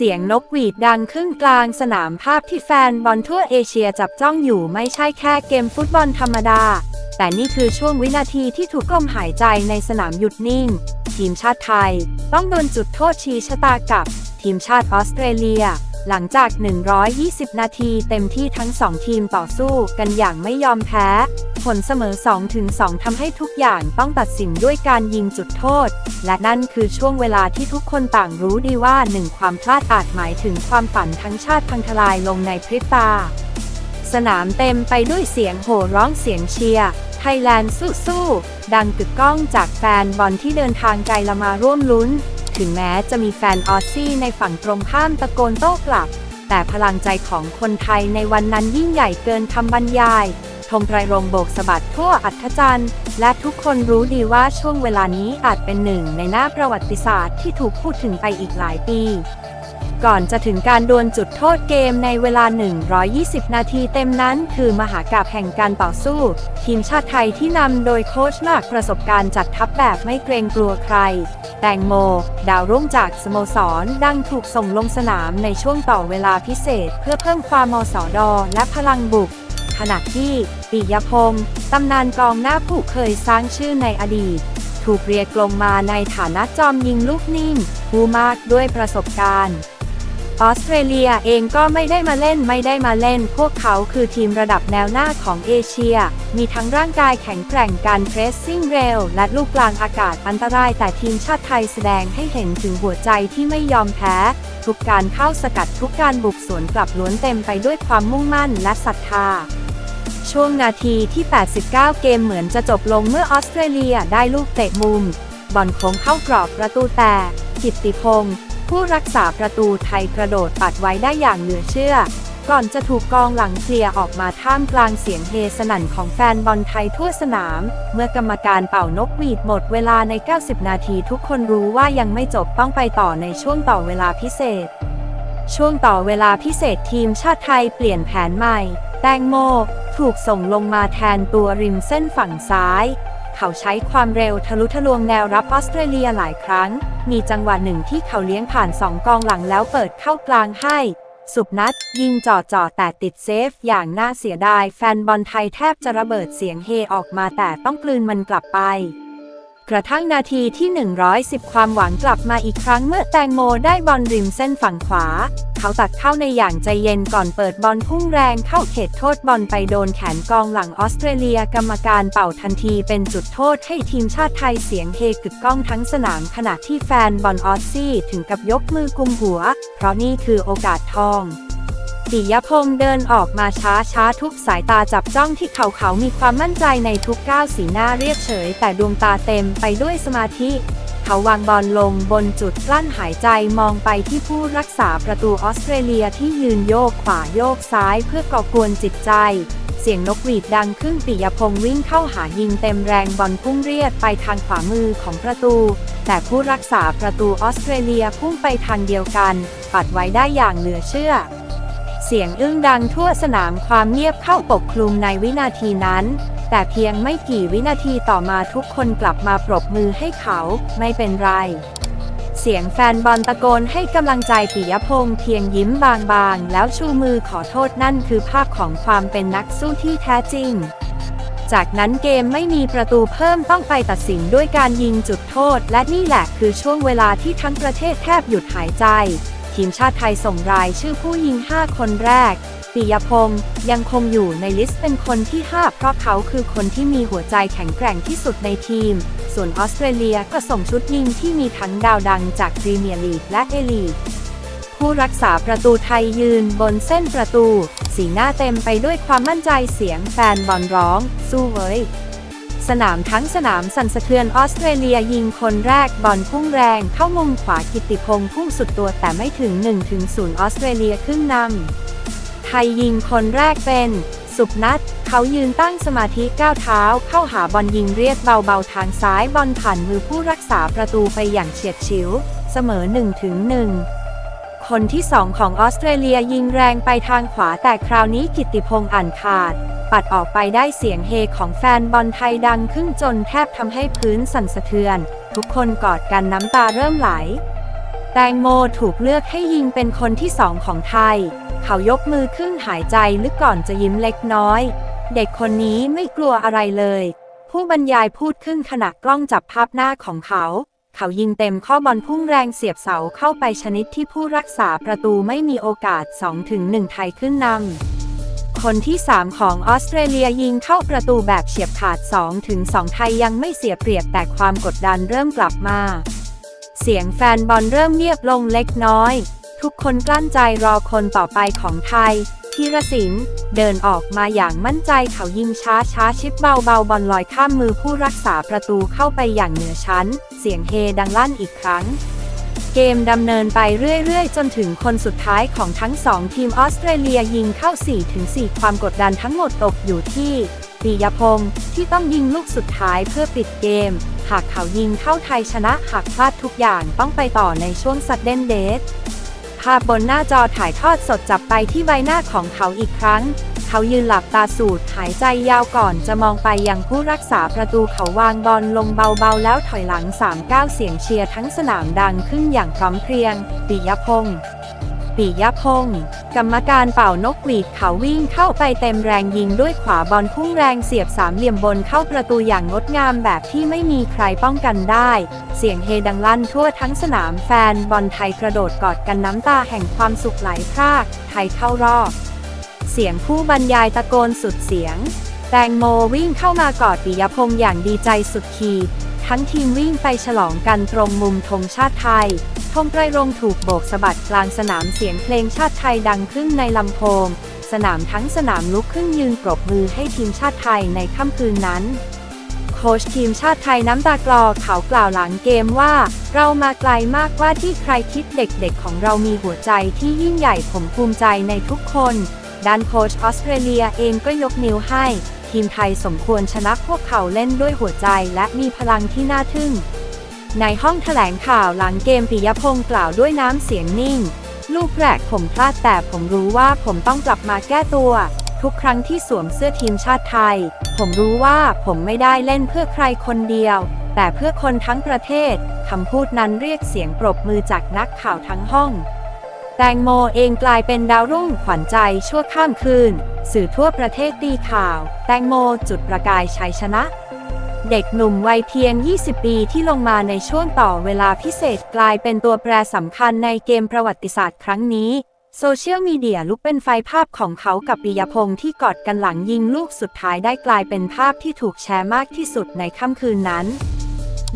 สียงนกหวีดดังขึ้นกลางสนามภาพที่แฟนบอลทั่วเอเชียจับจ้องอยู่ไม่ใช่แค่เกมฟุตบอลธรรมดา แต่นี่คือช่วงวินาทีที่ถูกลมหายใจในสนามหยุดนิ่ง ทีมชาติไทย ต้องโดนจุดโทษชี้ชะตากับ ทีมชาติออสเตรเลีย หลังจาก 120 นาทีเต็มที่ทั้งสองทีมต่อสู้กันอย่างไม่ยอมแพ้ ผลเสมอ2-2ทำให้ทุกอย่างต้องตัดสินด้วยการยิงจุดโทษ และนั่นคือช่วงเวลาที่ทุกคนต่างรู้ดีว่าหนึ่งความพลาดอาจหมายถึงความฝันทั้งชาติพังทลายลงในพริบตา สนามเต็มไปด้วยเสียงโห่ร้องเสียงเชียร์ไทยแลนด์สู้ๆดังกึกก้องจากแฟนบอลที่เดินทางไกลละมาร่วมลุ้น ถึงแม้จะมีแฟนออสซี่ในฝั่งตรงข้ามตะโกนโต้กลับ แต่พลังใจของคนไทยในวันนั้นยิ่งใหญ่เกินคำบรรยาย ธงไตรรงโบกสะบัดทั่วอัธจันทร์ และทุกคนรู้ดีว่าช่วงเวลานี้อาจเป็นหนึ่งในหน้าประวัติศาสตร์ที่ถูกพูดถึงไปอีกหลายปี ก่อนจะถึงการดวลจุดโทษเกมในเวลา 120 นาทีเต็มนั้น คือมหากาพย์แห่งการต่อสู้ ทีมชาติไทยที่นำโดยโค้ชมากประสบการณ์จัดทัพแบบไม่เกรงกลัวใคร แตงโม ดาวรุ่งจากสโมสรดังถูกส่งลงสนามในช่วงต่อเวลาพิเศษ เพื่อเพิ่มความมสอดอและพลังบุก ขณะที่ปิยพงศ์ตำนานกองหน้าผู้เคยสร้างชื่อในอดีต ถูกเรียกลงมาในฐานะจอมยิงลูกนิ่งผู้มากด้วยประสบการณ์ ออสเตรเลียเองก็ไม่ได้มาเล่นไม่ได้มาเล่น พวกเขาคือทีมระดับแนวหน้าของเอเชีย มีทั้งร่างกายแข็งแกร่งการเพรสซิ่งเร็วและลูกกลางอากาศอันตราย แต่ทีมชาติไทยแสดงให้เห็นถึงหัวใจที่ไม่ยอมแพ้ทุกการเข้าสกัดทุกการบุกสวนกลับล้วนเต็มไปด้วยความมุ่งมั่นและศรัทธา ช่วงนาทีที่ 89 เกมเหมือนจะจบลงเมื่อออสเตรเลียได้ลูกเตะมุม บอลโค้งเข้ากรอบประตูแต่ กิตติพงศ์ผู้รักษาประตูไทยกระโดดปัดไว้ได้อย่างเหลือเชื่อ ก่อนจะถูกกองหลังเคลียร์ออกมาท่ามกลางเสียงเฮสนั่นของแฟนบอลไทยทั่วสนาม เมื่อกรรมการเป่านกหวีดหมดเวลาใน 90 นาทีทุกคนรู้ว่ายังไม่จบต้องไปต่อในช่วงต่อเวลาพิเศษ ช่วงต่อเวลาพิเศษทีมชาติไทยเปลี่ยนแผนใหม่ แตงโม ถูกส่งลงมาแทนตัวริมเส้นฝั่งซ้าย เขาใช้ความเร็วทะลุทะลวงแนวรับออสเตรเลียหลายครั้ง มีจังหวะหนึ่งที่เขาเลี้ยงผ่านสองกองหลังแล้วเปิดเข้ากลางให้ สุบนัดยิงจ่อจ่อแต่ติดเซฟ อย่างน่าเสียดายแฟนบอลไทยแทบจะระเบิดเสียงเฮออกมาแต่ต้องกลืนมันกลับไป กระทั่งนาทีที่ 110 ความหวังกลับมาอีกครั้งเมื่อแตงโมได้บอลริมเส้นฝั่งขวา เขาตัดเข้าในอย่างใจเย็นก่อนเปิดบอลพุ่งแรงเข้าเขตโทษบอลไปโดนแขนกองหลังออสเตรเลียกรรมการเป่าทันทีเป็นจุดโทษให้ทีมชาติไทยเสียงเฮกึกก้องทั้งสนามขณะที่แฟนบอลออสซี่ถึงกับยกมือกุมหัว เพราะนี่คือโอกาสทอง ปิยพงศ์เดินออกมาช้าช้าทุกสายตาจับจ้องที่เขาเขามีความมั่นใจในทุกก้าวสีหน้าเรียบเฉย แต่ดวงตาเต็มไปด้วยสมาธิ เขาวางบอลลงบนจุดกลั้นหายใจมองไปที่ผู้รักษาประตูออสเตรเลียที่ยืนโยกขวาโยกซ้ายเพื่อก่อกวนจิตใจ เสียงนกหวีดดังขึ้นปิยพงศ์วิ่งเข้าหายิงเต็มแรงบอลพุ่งเรียดไปทางขวามือของประตู แต่ผู้รักษาประตูออสเตรเลียพุ่งไปทางเดียวกัน ปัดไว้ได้อย่างเหลือเชื่อ เสียงอึ้งดังทั่วสนามความเงียบเข้าปกคลุมในวินาทีนั้น แต่เพียงไม่กี่วินาทีต่อมาทุกคนกลับมาปรบมือให้เขาไม่เป็นไร เสียงแฟนบอลตะโกนให้กำลังใจปิยพงษ์เพียงยิ้มบางๆ แล้วชูมือขอโทษนั่นคือภาพของความเป็นนักสู้ที่แท้จริงจากนั้นเกมไม่มีประตูเพิ่มต้องไปตัดสินด้วยการยิงจุดโทษ และนี่แหละคือช่วงเวลาที่ทั้งประเทศแทบหยุดหายใจ ทีมชาติไทยส่งรายชื่อผู้ยิง 5 คนแรกปิยพงศ์ยังคงอยู่ในลิสต์เป็นคนที่ 5 เพราะเขาคือคนที่มีหัวใจแข็งแกร่งที่สุดในทีม ส่วนออสเตรเลียก็ส่งชุดยิงที่มีทั้งดาวดังจากพรีเมียร์ลีกและเอลีกผู้รักษาประตูไทยยืนบนเส้นประตู สีหน้าเต็มไปด้วยความมั่นใจเสียงแฟนบอลร้อง สู้เว้ย สนามทั้งสนามสั่นสะเทือนออสเตรเลียยิงคนแรกบอลพุ่งแรงเข้ามุมขวากิติพงศ์พุ่งสุดตัวแต่ไม่ถึง 1-0 ออสเตรเลียครึ่งนำไทยยิงคนแรกเป็น สุพนัทเขายืนตั้งสมาธิก้าวเท้า เข้าหาบอลยิงเรียบเบาๆทางซ้ายบอลผ่านมือผู้รักษาประตูไปอย่างเฉียดฉิว เสมอ1-1คนที่สองของออสเตรเลียยิงแรงไปทางขวาแต่คราวนี้กิตติพงศ์อ่านขาด ปัดออกไปได้เสียงเฮของแฟนบอลไทยดังขึ้นจนแทบทำให้พื้นสั่นสะเทือน ทุกคนกอดกันน้ำตาเริ่มไหล แตงโมถูกเลือกให้ยิงเป็นคนที่สองของไทย เขายกมือขึ้นหายใจลึกก่อนจะยิ้มเล็กน้อย เด็กคนนี้ไม่กลัวอะไรเลย ผู้บรรยายพูดขึ้นขณะกล้องจับภาพหน้าของเขาเขายิงเต็มข้อบอลพุ่งแรงเสียบเสาเข้าไปชนิดที่ผู้รักษาประตูไม่มีโอกาส 2-1 ไทยขึ้นนำ คนที่ 3 ของออสเตรเลียยิงเข้าประตูแบบเฉียบขาด2-2ไทยยังไม่เสียเปรียบแต่ความกดดันเริ่มกลับมา เสียงแฟนบอลเริ่มเงียบลงเล็กน้อย ทุกคนกลั้นใจรอคนต่อไปของไทยธีรศิลป์เดินออกมาอย่างมั่นใจเขายิงช้าช้าชิปเบาเบาบอลลอยข้ามมือผู้รักษาประตูเข้าไปอย่างเหนือชั้น เสียงเฮดังลั่นอีกครั้ง เกมดำเนินไปเรื่อยๆ จนถึงคนสุดท้ายของทั้งสองทีมออสเตรเลียยิงเข้า 4-4 ความกดดันทั้งหมดตกอยู่ที่ปิยพงศ์ที่ต้องยิงลูกสุดท้ายเพื่อปิดเกม หากเขายิงเข้าไทยชนะหากพลาดทุกอย่างต้องไปต่อในช่วงซัดเดนเดทภาพบนหน้าจอถ่ายทอดสดจับไปที่ใบหน้าของเขาอีกครั้ง เขายืนหลับตาสูดหายใจยาวก่อนจะมองไปยังผู้รักษาประตูเขาวางบอลลงเบาๆ แล้วถอยหลัง3-9เสียงเชียร์ทั้งสนามดังขึ้นอย่างพร้อมเพรียง ปิยพงศ์ปิยพงศ์กรรมการเป่านกหวีดเขาวิ่งเข้าไปเต็มแรงยิงด้วยขวาบอลพุ่งแรงเสียบสามเหลี่ยมบนเข้าประตูอย่างงดงามแบบที่ไม่มีใครป้องกันได้ เสียงเฮดังลั่นทั่วทั้งสนามแฟนบอลไทยกระโดดกอดกันน้ำตาแห่งความสุขไหลพราก ไทยเข้ารอบ สียงผู้บรรยายตะโกนสุดเสียง แตงโมวิ่งเข้ามากอดปิยพงษ์อย่างดีใจสุดขีด ทั้งทีมวิ่งไปฉลองกันตรงมุมธงชาติไทยธงไตรรงถูกโบกสะบัดกลางสนามเสียงเพลงชาติไทยดังขึ้นในลำโพง สนามทั้งสนามลุกขึ้นยืนปรบมือให้ทีมชาติไทยในค่ำคืนนั้นโค้ชทีมชาติไทยน้ำตากลอเขากล่าวหลังเกมว่า เรามาไกลมากกว่าที่ใครคิดเด็กๆของเรามีหัวใจที่ยิ่งใหญ่ผมภูมิใจในทุกคน ด้านโค้ชออสเตรเลียเองก็ยกนิ้วให้ ทีมไทยสมควรชนะพวกเขาเล่นด้วยหัวใจและมีพลังที่น่าทึ่ง ในห้องแถลงข่าวหลังเกมปิยพงศ์กล่าวด้วยน้ำเสียงนิ่ง ลูกแรกผมพลาดแต่ผมรู้ว่าผมต้องกลับมาแก้ตัว ทุกครั้งที่สวมเสื้อทีมชาติไทย ผมรู้ว่าผมไม่ได้เล่นเพื่อใครคนเดียว แต่เพื่อคนทั้งประเทศคำพูดนั้นเรียกเสียงปรบมือจากนักข่าวทั้งห้อง แตงโมเองกลายเป็นดาวรุ่งขวัญใจชั่วข้ามคืน สื่อทั่วประเทศตีข่าว แตงโมจุดประกายชัยชนะ เด็กหนุ่มวัยเพียง 20 ปีที่ลงมาในช่วงต่อเวลาพิเศษกลายเป็นตัวแปรสำคัญในเกมประวัติศาสตร์ครั้งนี้ โซเชียลมีเดียลุกเป็นไฟภาพของเขากับปิยพงศ์ที่กอดกันหลังยิงลูกสุดท้ายได้กลายเป็นภาพที่ถูกแชร์มากที่สุดในค่ำคืนนั้น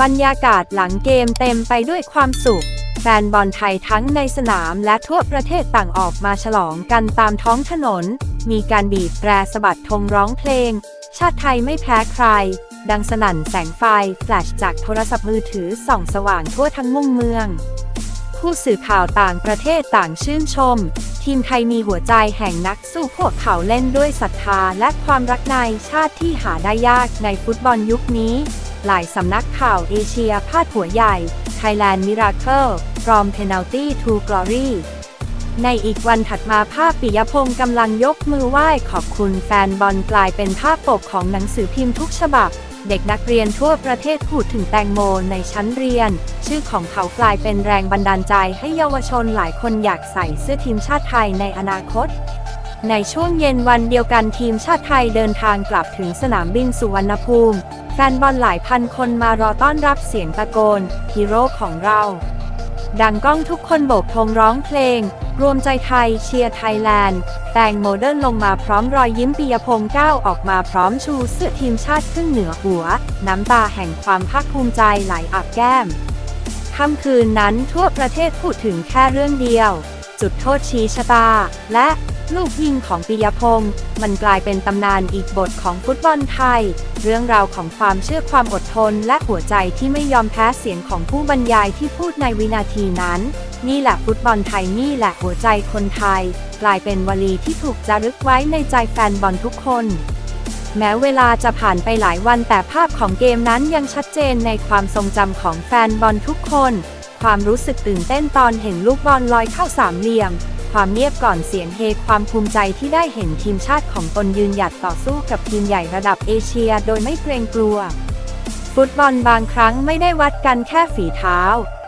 บรรยากาศหลังเกมเต็มไปด้วยความสุข แฟนบอลไทยทั้งในสนามและทั่วประเทศต่างออกมาฉลองกันตามท้องถนน มีการบีบแตรสะบัดธงร้องเพลง ชาติไทยไม่แพ้ใคร ดังสนั่นแสงไฟ แฟลชจากโทรศัพท์มือถือส่องสว่างทั่วทั้งมุมเมือง ผู้สื่อข่าวต่างประเทศต่างชื่นชม ทีมไทยมีหัวใจแห่งนักสู้พวกเขาเล่นด้วยศรัทธาและความรักในชาติที่หาได้ยากในฟุตบอลยุคนี้ หลายสำนักข่าวเอเชียพาดหัวใหญ่ Thailand Miracle from penalty to glory ในอีกวันถัดมาภาพปิยพงศ์กำลังยกมือไหว้ขอบคุณแฟนบอลกลายเป็นภาพปกของหนังสือพิมพ์ทุกฉบับ เด็กนักเรียนทั่วประเทศพูดถึงแตงโมในชั้นเรียน ชื่อของเขากลายเป็นแรงบันดาลใจให้เยาวชนหลายคนอยากใส่เสื้อทีมชาติไทยในอนาคต ในช่วงเย็นวันเดียวกันทีมชาติไทยเดินทางกลับถึงสนามบินสุวรรณภูมิ แฟนบอลหลายพันคนมารอต้อนรับเสียงตะโกนฮีโร่ของเรา ดังก้องทุกคนโบกธงร้องเพลง รวมใจไทยเชียร์ไทยแลนด์ แต่งโมเดิร์นลงมาพร้อมรอยยิ้มปียพงศ์ก้าวออกมาพร้อมชูเสื้อทีมชาติขึ้นเหนือหัว น้ำตาแห่งความภาคภูมิใจไหลอาบแก้มค่ำคืนนั้นทั่วประเทศพูดถึงแค่เรื่องเดียว จุดโทษชี้ชะตา และ ลูกยิงของปิยพงศ์มันกลายเป็นตำนานอีกบทของฟุตบอลไทย เรื่องราวของความเชื่อความอดทนและหัวใจที่ไม่ยอมแพ้เสียงของผู้บรรยายที่พูดในวินาทีนั้น นี่แหละฟุตบอลไทยนี่แหละหัวใจคนไทย กลายเป็นวลีที่ถูกจารึกไว้ในใจแฟนบอลทุกคน แม้เวลาจะผ่านไปหลายวันแต่ภาพของเกมนั้นยังชัดเจนในความทรงจำของแฟนบอลทุกคน ความรู้สึกตื่นเต้นตอนเห็นลูกบอลลอยเข้าสามเหลี่ยม ความเงียบก่อนเสียงเฮความภูมิใจที่ได้เห็นทีมชาติของตนยืนหยัดต่อสู้กับทีมใหญ่ระดับเอเชียโดยไม่เกรงกลัว ฟุตบอลบางครั้งไม่ได้วัดกันแค่ฝีเท้า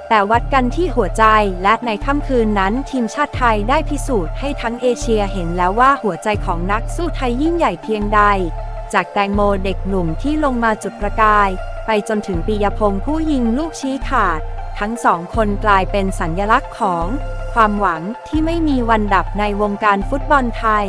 แต่วัดกันที่หัวใจและในค่ำคืนนั้น ทีมชาติไทยได้พิสูจน์ให้ทั้งเอเชียเห็นแล้วว่าหัวใจของนักสู้ไทยยิ่งใหญ่เพียงใด จากแตงโมเด็กหนุ่มที่ลงมาจุดประกาย ไปจนถึงปียพงษ์ผู้ยิงลูกชี้ขาด ทั้งสองคนกลายเป็นสัญลักษณ์ของ ความหวังที่ไม่มีวันดับในวงการฟุตบอลไทย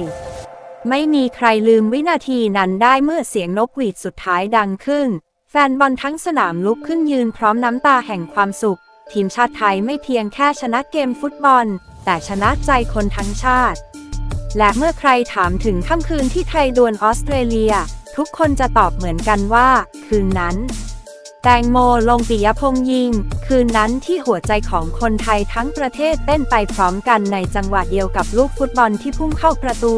ไม่มีใครลืมวินาทีนั้นได้เมื่อเสียงนกหวีดสุดท้ายดังขึ้น แฟนบอลทั้งสนามลุกขึ้นยืนพร้อมน้ำตาแห่งความสุข ทีมชาติไทยไม่เพียงแค่ชนะเกมฟุตบอล แต่ชนะใจคนทั้งชาติ และเมื่อใครถามถึงค่ำคืนที่ไทยดวลออสเตรเลีย ทุกคนจะตอบเหมือนกันว่า คืนนั้น แตงโมลงปิยพงษ์ยิง คืนนั้นที่หัวใจของคนไทยทั้งประเทศเต้นไปพร้อมกันในจังหวะเดียวกับลูกฟุตบอลที่พุ่งเข้าประตู